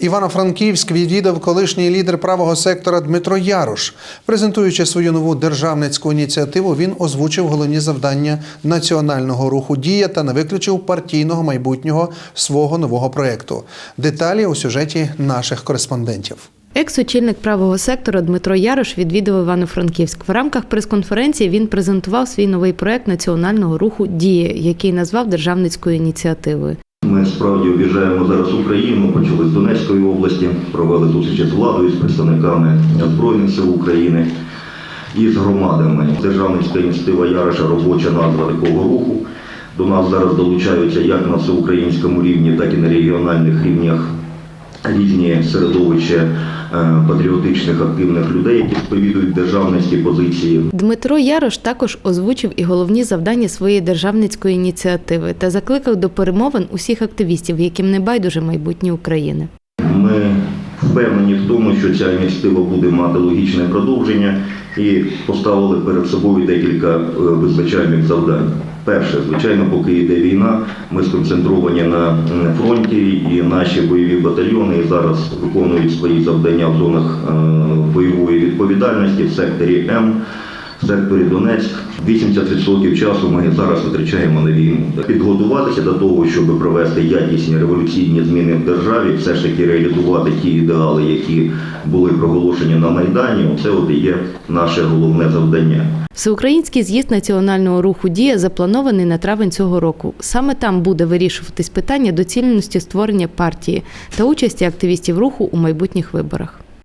Івано-Франківськ відвідав колишній лідер правого сектора Дмитро Ярош. Презентуючи свою нову державницьку ініціативу, він озвучив головні завдання національного руху Дія та не виключив партійного майбутнього свого нового проєкту. Деталі у сюжеті наших кореспондентів. Екс-очільник правого сектора Дмитро Ярош відвідав Івано-Франківськ. В рамках прес-конференції він презентував свій новий проект національного руху Дія, який назвав державницькою ініціативою. Ми справді об'їжджаємо зараз Україну, почали з Донецької області, провели зустрічі з владою, з представниками Збройних сил України і з громадами. Державницька ініціатива Яриша робоча назва такого руху. До нас зараз долучаються як на всеукраїнському рівні, так і на регіональних рівнях різні середовища е, патріотичних активних людей, які сповідують державницькі позиції Дмитро Ярош також озвучив і головні завдання своєї державницької ініціативи та закликав до перемовин усіх активістів, яким не байдуже майбутнє України. Ми впевнені в тому, що ця ініціатива буде мати логічне продовження і поставили перед собою декілька е, визначальних завдань. Перше, звичайно, поки йде війна, ми сконцентровані на фронті, і наші бойові батальйони зараз виконують свої завдання в зонах е, бойової відповідальності в секторі М. В секторі Донецьк 80% часу ми зараз витрачаємо на війну. Підготуватися до того, щоб провести якісні революційні зміни в державі, все ж таки реалізувати ті ідеали, які були проголошені на Майдані. Це от і є наше головне завдання. Всеукраїнський з'їзд національного руху Дія запланований на травень цього року. Саме там буде вирішуватись питання доцільності створення партії та участі активістів руху у майбутніх виборах.